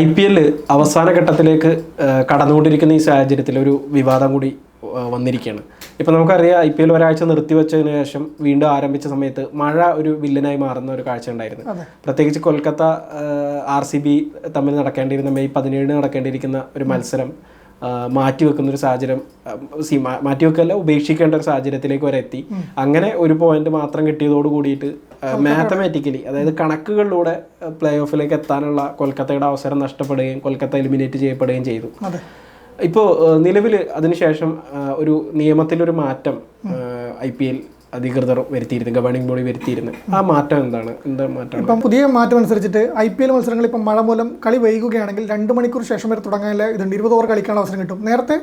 I P L അവസാന ഘട്ടത്തിലേക്ക് കടന്നുകൊണ്ടിരിക്കുന്ന ഈ സാഹചര്യത്തിൽ ഒരു വിവാദം കൂടി വന്നിരിക്കുകയാണ്. ഇപ്പം നമുക്കറിയാം ഐ പി എൽ ഒരാഴ്ച നിർത്തിവെച്ചതിന് ശേഷം വീണ്ടും ആരംഭിച്ച സമയത്ത് മഴ ഒരു വില്ലനായി മാറുന്ന ഒരു കാഴ്ച ഉണ്ടായിരുന്നു. പ്രത്യേകിച്ച് കൊൽക്കത്ത ആർ സി ബി തമ്മിൽ നടക്കേണ്ടിയിരുന്ന മെയ് പതിനേഴിന് നടക്കേണ്ടിയിരിക്കുന്ന ഒരു മത്സരം മാറ്റിവെക്കുന്ന ഒരു സാഹചര്യം സി മാറ്റിവെക്കല്ല ഉപേക്ഷിക്കേണ്ട ഒരു സാഹചര്യത്തിലേക്ക് വരെ എത്തി. അങ്ങനെ ഒരു പോയിന്റ് മാത്രം കിട്ടിയതോട് കൂടിയിട്ട് മാത്തമാറ്റിക്കലി അതായത് കണക്കുകളിലൂടെ പ്ലേ ഓഫിലേക്ക് എത്താനുള്ള കൊൽക്കത്തയുടെ അവസരം നഷ്ടപ്പെടുകയും കൊൽക്കത്ത എലിമിനേറ്റ് ചെയ്യപ്പെടുകയും ചെയ്തു. ഇപ്പോൾ നിലവിൽ അതിനുശേഷം ഒരു നിയമത്തിലൊരു മാറ്റം ഐ പി എൽ അധികൃതർ വരുത്തിയിരുന്നു ഗവേണിംഗ് ബോഡി വരുത്തിയിരുന്നു. ആ മാറ്റം എന്താണ്? എന്താ മാറ്റം? ഇപ്പം പുതിയ മാറ്റം അനുസരിച്ചിട്ട് ഐ പി എൽ മത്സരങ്ങൾ ഇപ്പം മഴ മൂലം കളി വൈകുകയാണെങ്കിൽ രണ്ട് മണിക്കൂർ ശേഷം വരെ തുടങ്ങാനുള്ള ഇതുണ്ട്. ഇരുപത് ഓവർ കളിക്കാനുള്ള അവസരം കിട്ടും. നേരത്തെ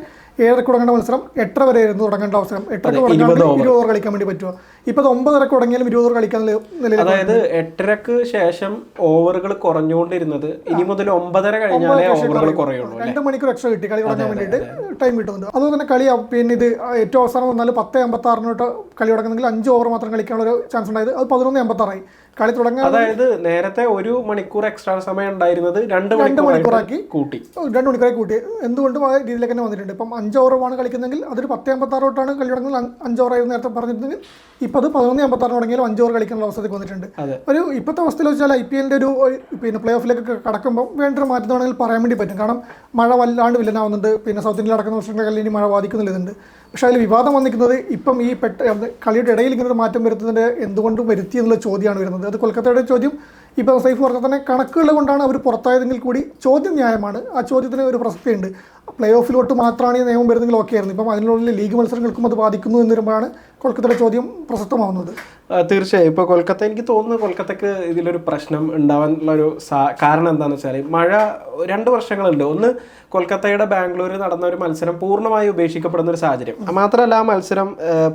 ഏഴരക്ക് തുടങ്ങേണ്ട മത്സരം എട്ടര വരെ ആയിരുന്നു തുടങ്ങേണ്ട അവസരം. എട്ടരക്ക് തുടങ്ങാണെങ്കിൽ ഇരുപത് ഓവർ കളിക്കാൻ വേണ്ടി പറ്റുമോ? ഇപ്പൊ ഒമ്പതരക്ക് തുടങ്ങിയാലും ഇരുപത് ഓവർ കളിക്കാൻ നിലയിൽ അതായത് എട്ടരക്ക് ശേഷം ഓവറുകൾ കുറഞ്ഞുകൊണ്ടിരുന്നത് ഇനി മുതൽ ഒമ്പതര കഴിഞ്ഞാലേ ഓവറുകൾ കുറയുള്ളൂ രണ്ട് മണിക്കൂർ എക്സ്ട്രാ കിട്ടി. കളി തുടങ്ങാൻ വേണ്ടിയിട്ട് ടൈം കിട്ടുന്നുണ്ട്. അതുപോലെ തന്നെ കളി പിന്നെ ഇത് ഏറ്റവും അവസാനം വന്നാൽ പത്ത് എൺപത്തി ആറിനോട്ട് കളി തുടങ്ങുന്നെങ്കിൽ അഞ്ച് ഓവർ മാത്രം കളിക്കാനുള്ള ഒരു ചാൻസ് ഉണ്ടായത്. അത് പതിനൊന്ന് എൺപത്തി ആറായി കളി തുടങ്ങാൻ അതായത് നേരത്തെ ഒരു മണിക്കൂർ എക്സ്ട്രാ സമയം ഉണ്ടായിരുന്നത് രണ്ട് രണ്ട് മണിക്കൂറാക്കി. കൂട്ടി. രണ്ട് മണിക്കൂറായി കൂട്ടി. എന്തുകൊണ്ടും ആ രീതിയിലേക്ക് തന്നെ വന്നിട്ടുണ്ട്? ഇപ്പം അഞ്ച് ഓവറാണ് കളിക്കുന്നതെങ്കിൽ അതൊരു പത്ത് അമ്പത്താറ് തൊട്ടാണ് കളി തുടങ്ങുന്നത്. അഞ്ച് ഓവറായി ഓവറായിരുന്നു നേരത്തെ പറഞ്ഞിരുന്നെങ്കിൽ ഇപ്പം അത് പതിനൊന്ന് അമ്പത്താറ് തുടങ്ങിയാലും അഞ്ച് ഓവർ കളിക്കുന്ന അവസ്ഥയ്ക്ക് വന്നിട്ടുണ്ട്. ഒരു ഇപ്പോഴത്തെ അവസ്ഥയിൽ വെച്ചാൽ ഐ പി എല്ലിന്റെ ഒരു ഒരു പിന്നെ പ്ലേ ഓഫിലേക്ക് കടക്കുമ്പോൾ വേണ്ടൊരു മാറ്റം വേണമെങ്കിൽ പറയാൻ വേണ്ടി പറ്റും. കാരണം മഴ വല്ലാണ്ട് വില്ലനാവുന്നുണ്ട്. പിന്നെ സൗത്ത് ഇന്ത്യയിൽ നടക്കുന്ന വർഷങ്ങളിൽ ഇനി മഴ ബാധിക്കുന്നില്ല ഇതുണ്ട്. പക്ഷേ അതിൽ വിവാദം വന്നിരിക്കുന്നത് ഇപ്പം ഈ പെട്ട കളിയുടെ ഇടയിൽ ഇങ്ങനെ ഒരു മാറ്റം വരുത്തുന്നതിന്റെ എന്തുകൊണ്ടും വരുത്തി എന്നുള്ള ചോദ്യമാണ് വരുന്നത്. അത് കൊൽക്കത്തയുടെ ചോദ്യം ഇപ്പം സൈഫ് പറഞ്ഞ തന്നെ കണക്കുകൾ കൊണ്ടാണ് അവർ പുറത്തായതെങ്കിൽ കൂടി ചോദ്യം ന്യായമാണ്. ആ ചോദ്യത്തിന് ഒരു പ്രസക്തിയുണ്ട്. പ്ലേ ഓഫിലോട്ട് മാത്രമാണ് ഈ നിയമം വരുന്നെങ്കിൽ ഓക്കെ ആയിരുന്നു. ഇപ്പം അതിനുള്ളിൽ ലീഗ് മത്സരങ്ങൾക്കും അത് ബാധിക്കുന്നു എന്ന് വരുമ്പോഴാണ് കൊൽക്കത്തയുടെ ചോദ്യം പ്രസക്തമാവുന്നത്? തീർച്ചയായും. ഇപ്പോൾ കൊൽക്കത്ത എനിക്ക് തോന്നുന്നു കൊൽക്കത്തക്ക് ഇതിലൊരു പ്രശ്നം ഉണ്ടാവാനുള്ള ഒരു കാരണം എന്താണെന്ന് വെച്ചാൽ മഴ രണ്ട് വർഷങ്ങളുണ്ട്. ഒന്ന് കൊൽക്കത്തയുടെ ബാംഗ്ലൂരിൽ നടന്ന ഒരു മത്സരം പൂർണമായി ഉപേക്ഷിക്കപ്പെടുന്ന ഒരു സാഹചര്യം. മാത്രമല്ല ആ മത്സരം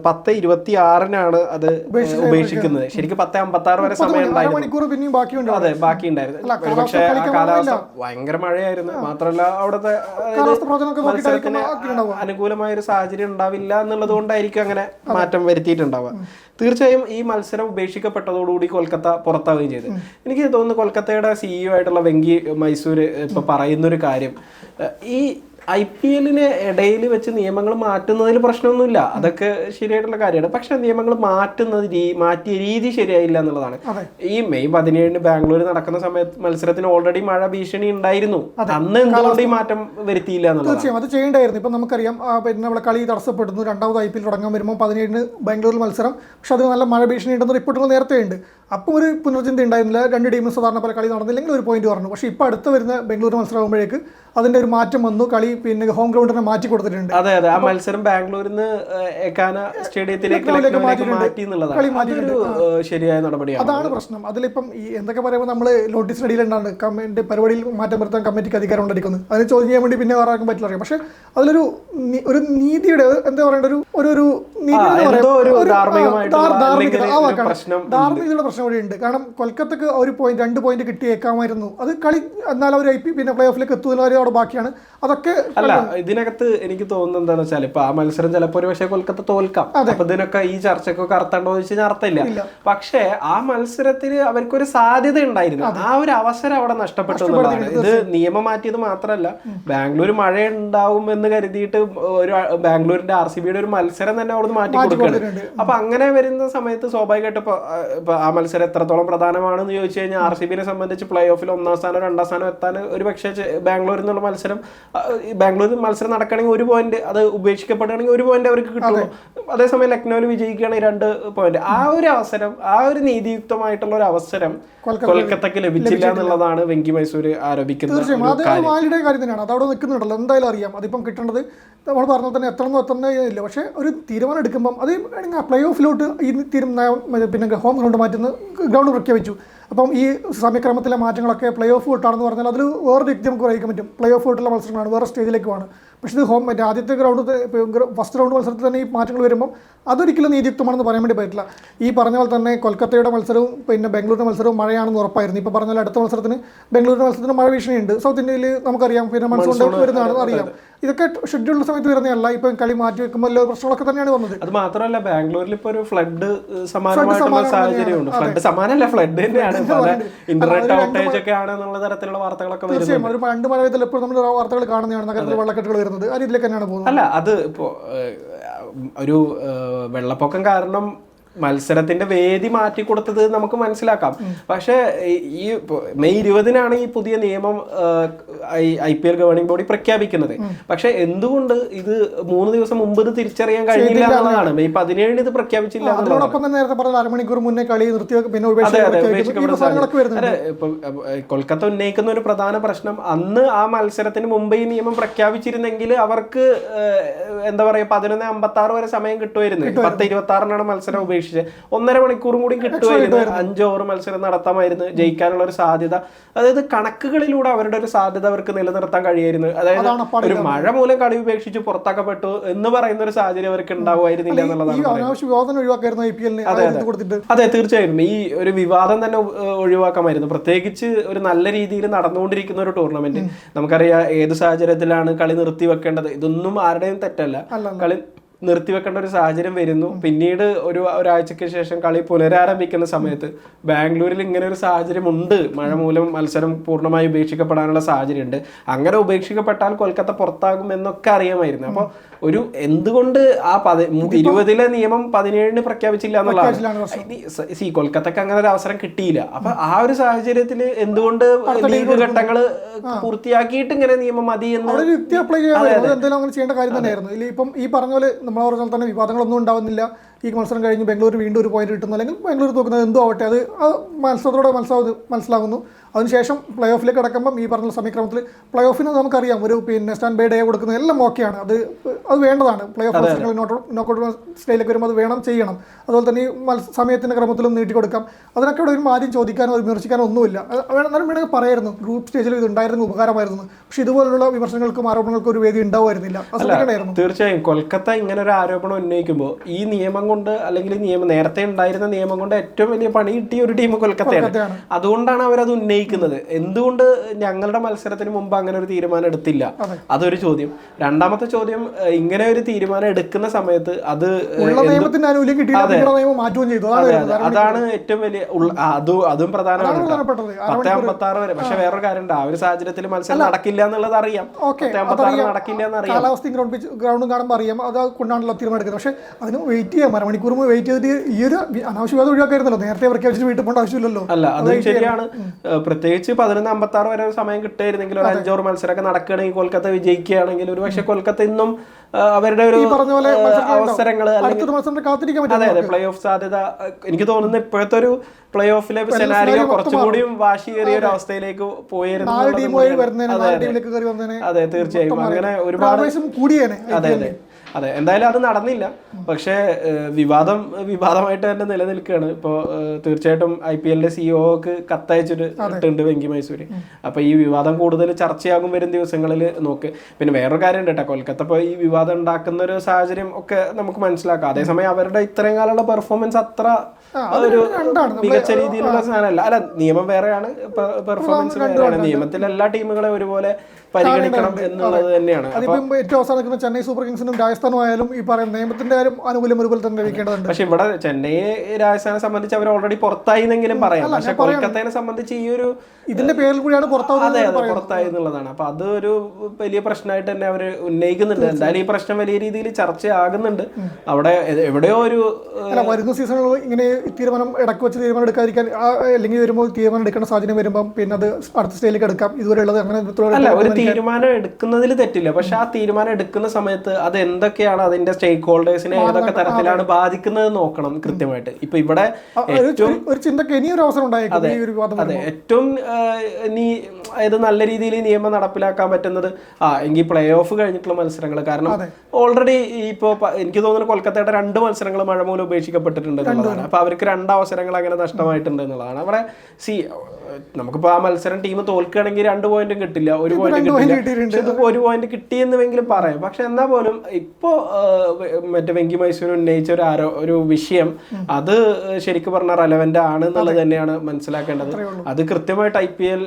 പത്ത് ഇരുപത്തി ആറിനാണ് അത് ഉപേക്ഷിക്കുന്നത്. ശരിക്കും പത്ത് അമ്പത്തി ആറ് വരെ സമയം ഉണ്ടായിരുന്നു അതെ ബാക്കി ഉണ്ടായിരുന്നു പക്ഷേ കാലാവസ്ഥ ഭയങ്കര മഴയായിരുന്നു. മാത്രമല്ല അവിടുത്തെ മത്സരത്തിന് അനുകൂലമായ ഒരു സാഹചര്യം ഉണ്ടാവില്ല എന്നുള്ളത് കൊണ്ടായിരിക്കും അങ്ങനെ മാറ്റം വരുത്തിയിട്ടുണ്ടാവുക. തീർച്ചയായും ഈ മത്സരം ഉപേക്ഷിക്കപ്പെട്ടതോടുകൂടി കൊൽക്കത്ത പുറത്താവുകയും ചെയ്തു. എനിക്ക് തോന്നുന്നു കൊൽക്കത്തയുടെ സിഇഒ ആയിട്ടുള്ള വെങ്കി മൈസൂർ ഇപ്പൊ പറയുന്ന ഒരു കാര്യം ഈ ഐ പി എല്ലിന് ഇടയിൽ വെച്ച് നിയമങ്ങൾ മാറ്റുന്നതിൽ പ്രശ്നമൊന്നുമില്ല. അതൊക്കെ ശരിയായിട്ടുള്ള കാര്യമാണ്. പക്ഷെ നിയമങ്ങൾ മാറ്റുന്നത് രീ- മാറ്റിയ രീതി ശരിയായില്ല എന്നുള്ളതാണ്. ഈ മെയ് പതിനേഴിന് ബാംഗ്ലൂർ നടക്കുന്ന സമയത്ത് മത്സരത്തിന് ഓൾറെഡി മഴ ഭീഷണി ഉണ്ടായിരുന്നു. അന്ന് എന്തുകൊണ്ട് ഈ മാറ്റം വരുത്തിയില്ല എന്നുള്ളത് തീർച്ചയായും അത് ചെയ്യേണ്ടായിരുന്നു. ഇപ്പം നമുക്കറിയാം പിന്നെ നമ്മളെ കളി തടസ്സപ്പെടുന്നു. രണ്ടാമത് ഐ പി എൽ തുടങ്ങാൻ വരുമ്പോൾ പതിനേഴിന് ബാംഗ്ലൂരിൽ മത്സരം. പക്ഷെ അത് നല്ല മഴ ഭീഷണി ഉണ്ടെന്ന് റിപ്പോർട്ടുകൾ നേരത്തെ ഉണ്ട്. അപ്പം ഒരു പുനർചിന്ത ഉണ്ടായിരുന്നില്ല. രണ്ട് ടീമും സാധാരണ പോലെ കളി നടന്നില്ലെങ്കിൽ ഒരു പോയിന്റ് പറഞ്ഞു പക്ഷേ ഇപ്പോൾ അടുത്ത് വരുന്ന ബംഗളൂരു മത്സരം അതിന്റെ ഒരു മാറ്റം വന്നു. കളി പിന്നെ ഹോം ഗ്രൗണ്ടിനെ മാറ്റി കൊടുത്തിട്ടുണ്ട്. അതെ അതെ. ആ മത്സരം ബാംഗ്ലൂരിൽ നിന്ന് സ്റ്റേഡിയത്തിലേക്ക് മാറ്റിയിട്ടുണ്ട്. ശരിയായ നടപടിയാണ്. അതാണ് പ്രശ്നം. അതിലിപ്പം ഈ എന്തൊക്കെ പറയുമ്പോൾ നമ്മൾ നോട്ടീസ് അടിയിലുണ്ടാണ് കമ്മിറ്റി പരിപാടിയിൽ മാറ്റം വരുത്താൻ കമ്മിറ്റിക്ക് അധികാരം ഉണ്ടായിരിക്കുന്നത് അതിന് ചോദ്യം ചെയ്യാൻ വേണ്ടി പിന്നെ ആർക്കും പറ്റില്ല അറിയാം. പക്ഷെ അതിലൊരു ഒരു നീതിയുടെ എന്താ പറയേണ്ട ഒരു ഒരു ഒരു ധാർമ്മികത, ആ വാക്കാണ്. പ്രശ്നം ധാർമ്മികതയുടെ പ്രശ്നം കൂടി ഉണ്ട്. കാരണം കൊൽക്കത്തക്ക് ഒരു പോയിന്റ് രണ്ട് പോയിന്റ് കിട്ടിയേക്കാമായിരുന്നു. അത് കളി എന്നാൽ അവർ ഐ പി പിന്നെ പ്ലേ ഓഫിലേക്ക് എത്തുന്ന അവിടെ ബാക്കിയാണ്. അതൊക്കെ അല്ല ഇതിനകത്ത് എനിക്ക് തോന്നുന്നത് എന്താണെന്ന് വെച്ചാൽ ഇപ്പൊ ആ മത്സരം ചിലപ്പോൾ ഒരു പക്ഷേ കൊൽക്കത്ത തോൽക്കാം. അപ്പൊ ഇതിനൊക്കെ ഈ ചർച്ചയ്ക്കൊക്കെ അർത്ഥമുണ്ടോ എന്ന് വെച്ചാൽ അർത്ഥമില്ല. പക്ഷേ ആ മത്സരത്തിൽ അവർക്കൊരു സാധ്യത ഉണ്ടായിരുന്നു. ആ ഒരു അവസരം അവിടെ നഷ്ടപ്പെട്ടു എന്നുള്ളതാണ്. ഇത് നിയമം മാറ്റിയത് മാത്രമല്ല ബാംഗ്ലൂർ മഴ ഉണ്ടാവും എന്ന് കരുതിയിട്ട് ഒരു ബാംഗ്ലൂരിന്റെ ആർ സി ബിയുടെ ഒരു മത്സരം തന്നെ അവിടെ മാറ്റി കൊടുക്കുകയാണ്. അപ്പൊ അങ്ങനെ വരുന്ന സമയത്ത് സ്വാഭാവികമായിട്ട് ഇപ്പൊ ആ, മത്സരം എത്രത്തോളം പ്രധാനമാണെന്ന് ചോദിച്ചു കഴിഞ്ഞാൽ ആർ സി ബിനെ സംബന്ധിച്ച് പ്ലേ ഓഫിൽ ഒന്നാം സ്ഥാനം രണ്ടാം സ്ഥാനം എത്താൻ ഒരു പക്ഷേ ബാംഗ്ലൂരിൽ നിന്നുള്ള മത്സരം ബാംഗ്ലൂരിൽ മത്സരം നടക്കണമെങ്കിൽ ഒരു പോയിന്റ് അത് ഉപേക്ഷിക്കപ്പെടുകയാണെങ്കിൽ ഒരു പോയിന്റ് അവർക്ക് കിട്ടുള്ളൂ. അതേസമയം ലക്നൌവിൽ വിജയിക്കുകയാണെങ്കിൽ രണ്ട് പോയിന്റ് ആ ഒരു അവസരം ആ ഒരു നീതിയുക്തമായിട്ടുള്ള ഒരു അവസരം കൊൽക്കത്തക്ക് ലഭിച്ചില്ല എന്നുള്ളതാണ് വെങ്കി മൈസൂർ ആരോപിക്കുന്നത് തീർച്ചയായും. അത് വാലിയുടെ കാര്യം തന്നെയാണ്. അത് അവിടെ നിൽക്കുന്നുണ്ടല്ലോ. എന്തായാലും അറിയാം. അതിപ്പം കിട്ടേണ്ടത് നമ്മൾ പറഞ്ഞ തന്നെ എത്രയെന്നോ എത്രന്നോ ഇല്ല. പക്ഷേ ഒരു തീരുമാനം എടുക്കുമ്പം അത് പ്ലേ ഓഫിലോട്ട് ഈ തീരുമാനം പിന്നെ ഹോം ഗ്രൗണ്ട് മാറ്റുന്ന ഗ്രൗണ്ട് പ്രഖ്യാപിച്ചു അപ്പം ഈ സമയക്രമത്തിലെ മാറ്റങ്ങളൊക്കെ പ്ലേ ഓഫ് തൊട്ടാണെന്ന് പറഞ്ഞാൽ അതിൽ വേറെ വ്യക്തി നമുക്ക് വഹിക്കാൻ പറ്റും. പ്ലേ ഓഫ് തൊട്ടുള്ള മത്സരങ്ങളാണ് വേറെ സ്റ്റേജിലേക്കുമാണ് പക്ഷേ ഇത് ഹോം മറ്റേ ആദ്യത്തെ ഗ്രൗണ്ട് ഫസ്റ്റ് റൗണ്ട് മത്സരത്തിൽ തന്നെ ഈ മാറ്റങ്ങൾ വരുമ്പോൾ അതൊരിക്കലും നീതിയുക്തമാണെന്ന് പറയാൻ വേണ്ടി പറ്റില്ല. ഈ പറഞ്ഞ പോലെ തന്നെ കൊൽക്കത്തയുടെ മത്സരവും പിന്നെ ബംഗളൂരിന്റെ മത്സരവും മഴയാണെന്ന് ഉറപ്പായിരുന്നു. ഇപ്പോൾ പറഞ്ഞാൽ പോലെ അടുത്ത മത്സരത്തിന് ബംഗളൂരിന്റെ മത്സരത്തിന് മഴ ഭീഷണിയുണ്ട്. സൗത്ത് ഇന്ത്യയിൽ നമുക്കറിയാം പിന്നെ മൺസൂൺ വരുന്നതാണെന്ന് അറിയാം. ഇതൊക്കെ ഷെഡ്യൂൾ സമയത്ത് വരുന്നതല്ല ഇപ്പം കളി മാറ്റി വെക്കുമ്പോൾ എല്ലാ പ്രശ്നങ്ങളൊക്കെ തന്നെയാണ് വന്നത്. അത് മാത്രമല്ല ബാംഗ്ലൂരിൽ ഇപ്പൊ ഒരു ഫ്ലഡ് സമാനമായിട്ടുള്ള സാഹചര്യമുണ്ട്. ഫ്ലഡ് സമാനമല്ല ഫ്ലഡ് തന്നെയാണ്. ഇന്റർനെറ്റ് ഔട്ടേജ് ഒക്കെ ആണ് എന്നുള്ള തരത്തിലുള്ള വാർത്തകളൊക്കെ തീർച്ചയായും. ഒരു രണ്ട് മഴ പെയ്താൽ നമ്മൾ വാർത്തകൾ കാണുന്നതാണ് നഗരത്തിൽ വെള്ളക്കെട്ടുകൾ വരുന്നത്. ആ രീതിയിലേക്ക് തന്നെയാണ് പോകുന്നത്. അല്ല അത് ഇപ്പോ ഒരു വെള്ളപ്പൊക്കം കാരണം മത്സരത്തിന്റെ വേദി മാറ്റി കൊടുത്തത് നമുക്ക് മനസ്സിലാക്കാം. പക്ഷേ ഈ- മെയ് ഇരുപതിനാണ് ഈ പുതിയ നിയമം I P L governing body പ്രഖ്യാപിക്കുന്നത്. പക്ഷെ എന്തുകൊണ്ട് ഇത് മൂന്ന് ദിവസം മുമ്പ് ഇത് തിരിച്ചറിയാൻ കഴിഞ്ഞില്ല എന്നുള്ളതാണ്. മെയ് പതിനേഴിന് ഇത് പ്രഖ്യാപിച്ചില്ല തന്നെ നേരത്തെ പറഞ്ഞ അരമണിക്കൂർ മുന്നേ കളി നിർത്തി പിന്നെ കൊൽക്കത്ത ഉന്നയിക്കുന്ന ഒരു പ്രധാന പ്രശ്നം അന്ന് ആ മത്സരത്തിന് മുമ്പ് ഈ നിയമം പ്രഖ്യാപിച്ചിരുന്നെങ്കിൽ അവർക്ക് എന്താ പറയാ പതിനൊന്ന് അമ്പത്തി ആറ് വരെ സമയം കിട്ടുമായിരുന്നു. പത്ത് ഇരുപത്തി ആറിനാണ് മത്സരം ഉപേക്ഷിച്ചത്. ഒന്നര മണിക്കൂറും കൂടി കിട്ടുമായിരുന്നു. അഞ്ച് ഓവർ മത്സരം നടത്താമായിരുന്നു. ജയിക്കാനുള്ള ഒരു സാധ്യത. അതായത് കണക്കുകളിലൂടെ അവരുടെ ഒരു സാധ്യത അവർക്ക് നിലനിർത്താൻ കഴിയായിരുന്നു. അതായത് ഒരു മഴ മൂലം കളി ഉപേക്ഷിച്ച് പുറത്താക്കപ്പെട്ടു എന്ന് പറയുന്ന ഒരു സാഹചര്യം അവർക്ക് ഉണ്ടാവുമായിരുന്നില്ല എന്നുള്ളതാണ് അതെ തീർച്ചയായും ഈ ഒരു വിവാദം തന്നെ ഒഴിവാക്കാമായിരുന്നു. പ്രത്യേകിച്ച് ഒരു നല്ല രീതിയിൽ നടന്നുകൊണ്ടിരിക്കുന്ന ഒരു ടൂർണമെന്റ് നമുക്കറിയാം ഏത് സാഹചര്യത്തിലാണ് കളി നിർത്തി വെക്കേണ്ടത് ഇതൊന്നും ആരുടെയും തെറ്റല്ല. കളി നിർത്തിവെക്കേണ്ട ഒരു സാഹചര്യം വരുന്നു. പിന്നീട് ഒരു ഒരാഴ്ചക്ക് ശേഷം കളി പുനരാരംഭിക്കുന്ന സമയത്ത് ബാംഗ്ലൂരിൽ ഇങ്ങനെ ഒരു സാഹചര്യം ഉണ്ട് മഴ മൂലം മത്സരം പൂർണമായി ഉപേക്ഷിക്കപ്പെടാനുള്ള സാഹചര്യം ഉണ്ട് അങ്ങനെ ഉപേക്ഷിക്കപ്പെട്ടാൽ കൊൽക്കത്ത പുറത്താകും എന്നൊക്കെ അറിയാമായിരുന്നു. അപ്പോൾ ഒരു എന്തുകൊണ്ട് ആ ഇരുപതിലെ നിയമം പതിനേഴിന് പ്രഖ്യാപിച്ചില്ല എന്നുള്ളതാണ്. സി കൊൽക്കത്തക്ക് അങ്ങനെ ഒരു അവസരം കിട്ടിയില്ല. അപ്പൊ ആ ഒരു സാഹചര്യത്തിൽ എന്തുകൊണ്ട് ലീഗ് ഘട്ടങ്ങൾ പൂർത്തിയാക്കിയിട്ട് ഇങ്ങനെ നിയമം മതി എന്ന് അപ്ലൈ ചെയ്യാൻ എന്തെങ്കിലും അങ്ങനെ ചെയ്യേണ്ട കാര്യം തന്നെയായിരുന്നു. ഇല്ല ഇപ്പം ഈ പറഞ്ഞ പോലെ നമ്മളെ പറഞ്ഞാൽ തന്നെ വിവാദങ്ങളൊന്നും ഉണ്ടാവുന്നില്ല. ഈ മത്സരം കഴിഞ്ഞ് ബാംഗ്ലൂർ വീണ്ടും ഒരു പോയിന്റ് കിട്ടുന്നു. അല്ലെങ്കിൽ ബാംഗ്ലൂർ തോക്കുന്നത് എന്തോ ആവട്ടെ അത് ആ മത്സരത്തോടെ മനസ്സിലാവുന്നു. മനസ്സിലാകുന്നു അതിനുശേഷം പ്ലേ ഓഫിലേക്ക് കടക്കുമ്പം ഈ പറഞ്ഞ സമയക്രമത്തിൽ പ്ലേ ഓഫിന് നമുക്കറിയാം ഒരു പിന്നെ സ്റ്റാൻഡ് ബൈ ഡേ കൊടുക്കുന്നത് എല്ലാം ഓക്കെയാണ് അത് അത് വേണ്ടതാണ്. പ്ലേ ഓഫ് മത്സരങ്ങൾ നോക്കൗട്ട് സ്റ്റേജിലേക്ക് വരുമ്പോൾ അത് വേണം ചെയ്യണം. അതുപോലെ തന്നെ ഈ സമയത്തിന്റെ ക്രമത്തിലും നീട്ടിക്കൊടുക്കാം അതിനൊക്കെ ഇവിടെ ഒരു ആദ്യം ചോദിക്കാനോ വിമർശിക്കാനോ ഒന്നുമില്ല. വേണമെന്നാലും വേണം- വേണമെങ്കിൽ പറയായിരുന്നു. ഗ്രൂപ്പ് സ്റ്റേജിൽ ഇത് ഉണ്ടായിരുന്നു ഉപകാരമായിരുന്നു. പക്ഷേ ഇതുപോലുള്ള വിമർശനങ്ങൾക്കും ആരോപണങ്ങൾക്കും ഒരു വേദി ഉണ്ടാവുമായിരുന്നില്ല. തീർച്ചയായും. കൊൽക്കത്ത ഇങ്ങനെ ഒരു ആരോപണം ഉന്നയിക്കുമ്പോൾ ഈ നിയമം കൊണ്ട് അല്ലെങ്കിൽ നിയമം നേരത്തെ ഉണ്ടായിരുന്ന നിയമം കൊണ്ട് ഏറ്റവും വലിയ പണി കിട്ടിയ ഒരു ടീം കൊൽക്കത്തയാണ്. അതുകൊണ്ടാണ് അവരത് ഉന്നയിക്കുന്നത്. എന്തുകൊണ്ട് ഞങ്ങളുടെ മത്സരത്തിന് മുമ്പ് അങ്ങനെ ഒരു തീരുമാനം എടുത്തില്ല? അതൊരു ചോദ്യം. രണ്ടാമത്തെ ചോദ്യം ഇങ്ങനെ ഒരു തീരുമാനം എടുക്കുന്ന സമയത്ത് അത് അതാണ് ഏറ്റവും വലിയ അത് അതും പ്രധാനമാണ് പത്തേ അമ്പത്തി ആറ് വരെ. പക്ഷെ വേറൊരു കാര്യമുണ്ട്. ആ ഒരു സാഹചര്യത്തിൽ മത്സരം നടക്കില്ല എന്നുള്ളത് അറിയാം. നടക്കില്ല എന്നറിയാം. കാലാവസ്ഥയും ഗ്രൗണ്ട് ഗ്രൗണ്ടും കാണുമ്പോൾ അറിയാം. അത് കൊണ്ടാണല്ലോ തീരുമാനം എടുക്കുന്നത്. പക്ഷെ അതിന് വെയിറ്റ് ചെയ്യാം അരമണിക്കൂർ വെയിറ്റ് ചെയ്തിട്ട് ഈ ഒരു അനാവശ്യവാദം ഒഴിവാക്കായിരുന്നല്ലോ. നേരത്തെ പ്രഖ്യാപിച്ചിട്ട് വീട്ടിൽ പോകേണ്ട ആവശ്യമില്ലല്ലോ. അല്ല അത് ശരിയാണ്. പ്രത്യേകിച്ച് പതിനൊന്ന് അമ്പത്തി ആറ് വരെ സമയം കിട്ടുമായിരുന്നെങ്കിൽ ഒരു അഞ്ചോറ് മത്സരമൊക്കെ നടക്കുകയാണെങ്കിൽ കൊൽക്കത്ത വിജയിക്കുകയാണെങ്കിൽ ഒരു പക്ഷെ കൊൽക്കത്ത ഇന്നും അവരുടെ ഒരു അവസരങ്ങൾ അതെ അതെ പ്ലേ ഓഫ് സാധ്യത എനിക്ക് തോന്നുന്നു ഇപ്പോഴത്തെ ഒരു പ്ലേ ഓഫിലെ സെനാരിയോ കുറച്ചുകൂടിയും വാശിയേറിയ ഒരു അവസ്ഥയിലേക്ക് പോയിരുന്നു അതെ തീർച്ചയായും. അങ്ങനെ ഒരുപാട് അതെ അതെ. അതെ എന്തായാലും അത് നടന്നില്ല. പക്ഷേ വിവാദം വിവാദമായിട്ട് തന്നെ നിലനിൽക്കുകയാണ്. ഇപ്പോൾ തീർച്ചയായിട്ടും ഐ പി എല്ലിന്റെ സിഇഒക്ക് കത്തയച്ചിട്ട് ഇട്ടുണ്ട് വെങ്കി മൈസൂര്. അപ്പൊ ഈ വിവാദം കൂടുതൽ ചർച്ചയാകും വരും ദിവസങ്ങളിൽ നോക്ക്. പിന്നെ വേറൊരു കാര്യം ഉണ്ട് കേട്ടോ. കൊൽക്കത്ത ഇപ്പോൾ ഈ വിവാദം ഉണ്ടാക്കുന്ന ഒരു സാഹചര്യം ഒക്കെ നമുക്ക് മനസ്സിലാക്കാം. അതേസമയം അവരുടെ ഇത്രയും കാലമുള്ള പെർഫോമൻസ് അത്ര അതൊരു. മികച്ച രീതിയിലുള്ള സാധനമല്ല. അല്ല നിയമം വേറെയാണ് പെർഫോമൻസ് വേറെയാണ്. നിയമത്തിൽ എല്ലാ ടീമുകളെ ഒരുപോലെ പരിഗണിക്കണം എന്നുള്ളത് തന്നെയാണ്. അതിപ്പം ഏറ്റവും അവസാനം നിൽക്കുന്ന ചെന്നൈ സൂപ്പർ കിങ്സിനും രാജസ്ഥാനും ആയാലും ഈ പറയുന്ന നിയമത്തിന്റെ കാര്യം ആനുകൂല്യം ഒരുപോലെ തന്നെ ലഭിക്കേണ്ടതുണ്ട്. പക്ഷെ ഇവിടെ ചെന്നൈ രാജസ്ഥാനെ സംബന്ധിച്ച് അവർ ഓൾറെഡി പുറത്തായി എന്നെങ്കിലും പറയാം. പക്ഷെ കൊൽക്കത്തയെ സംബന്ധിച്ച് ഈ ഒരു ഇതിന്റെ പേരിൽ കൂടിയാണ് പുറത്താവുന്നത് അതെ പുറത്തായി എന്നുള്ളതാണ്. അപ്പൊ അത് ഒരു വലിയ പ്രശ്നമായിട്ട് തന്നെ അവർ ഉന്നയിക്കുന്നുണ്ട്. എന്തായാലും ഈ പ്രശ്നം വലിയ രീതിയിൽ ചർച്ചയാകുന്നുണ്ട്. അവിടെ എവിടെയോ ഒരു വരുന്ന സീസണിൽ ഇങ്ങനെ തീരുമാനം ഇടയ്ക്ക് വെച്ച് തീരുമാനം എടുക്കാതിരിക്കാൻ അല്ലെങ്കിൽ വരുമ്പോൾ തീരുമാനം എടുക്കേണ്ട സാഹചര്യം വരുമ്പോൾ പിന്നെ അത് അടുത്ത സ്റ്റേജിലേക്ക് എടുക്കാം. ഇതുവരെ ഉള്ളത് അങ്ങനെ തീരുമാനം എടുക്കുന്നതിൽ തെറ്റില്ല. പക്ഷെ ആ തീരുമാനം എടുക്കുന്ന സമയത്ത് അത് എന്തൊക്കെയാണ് അതിന്റെ സ്റ്റേക്ക് ഹോൾഡേഴ്സിനെ ഏതൊക്കെ തരത്തിലാണ് ബാധിക്കുന്നത് നോക്കണം കൃത്യമായിട്ട്. ഇപ്പൊ ഇവിടെ ഒരു ചിന്തക്ക് ഇനിയൊരു അവസരം അതെ ഏറ്റവും നീ അതായത് നല്ല രീതിയിൽ നിയമം നടപ്പിലാക്കാൻ പറ്റുന്നത്? ആ എങ്കിൽ പ്ലേ ഓഫ് കഴിഞ്ഞിട്ടുള്ള മത്സരങ്ങൾ. കാരണം ഓൾറെഡി ഇപ്പോൾ എനിക്ക് തോന്നുന്നു കൊൽക്കത്തയുടെ രണ്ട് മത്സരങ്ങൾ മഴ മൂലം ഉപേക്ഷിക്കപ്പെട്ടിട്ടുണ്ട് എന്നുള്ളതാണ്. അപ്പൊ അവർക്ക് രണ്ട് അവസരങ്ങൾ അങ്ങനെ നഷ്ടമായിട്ടുണ്ട് എന്നുള്ളതാണ്. അവിടെ സി നമുക്കിപ്പോ ആ മത്സരം ടീം തോൽക്കുകയാണെങ്കിൽ രണ്ട് പോയിന്റ് കിട്ടില്ല ഒരു പോയിന്റ് കിട്ടില്ല point കിട്ടിയിട്ടുണ്ട്. പക്ഷെ ഇതിപ്പോ ഒരു പോയിന്റ് കിട്ടിയെന്നുവെങ്കിലും പറയാം. പക്ഷെ എന്നാ പോലും ഇപ്പോ മറ്റേ വെങ്കി മൈസൂർ ഉന്നയിച്ച ഒരു ആരോ ഒരു വിഷയം അത് ശരിക്കും പറഞ്ഞാൽ റെലവെന്റ് ആണ് എന്നുള്ളത് തന്നെയാണ് മനസ്സിലാക്കേണ്ടത്. അത് കൃത്യമായിട്ട് ഐ പി എൽ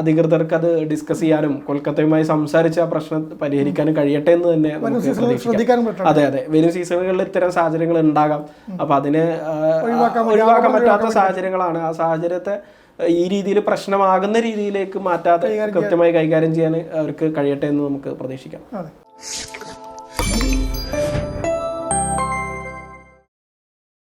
അധികൃതർക്ക് അത് ഡിസ്കസ് ചെയ്യാനും കൊൽക്കത്തയുമായി സംസാരിച്ച് ആ പ്രശ്നം പരിഹരിക്കാനും കഴിയട്ടെ എന്ന് തന്നെ അതെ അതെ. വരും സീസണുകളിൽ ഇത്തരം സാഹചര്യങ്ങൾ ഉണ്ടാകാം. അപ്പൊ അതിനെ ഒഴിവാക്കാൻ പറ്റാത്ത സാഹചര്യങ്ങളാണ്. ആ സാഹചര്യത്തെ ഈ രീതിയിൽ പ്രശ്നമാകുന്ന രീതിയിലേക്ക് മാറ്റാതെ കൃത്യമായി കൈകാര്യം ചെയ്യാൻ അവർക്ക് കഴിയട്ടെ എന്ന് നമുക്ക് പ്രതീക്ഷിക്കാം.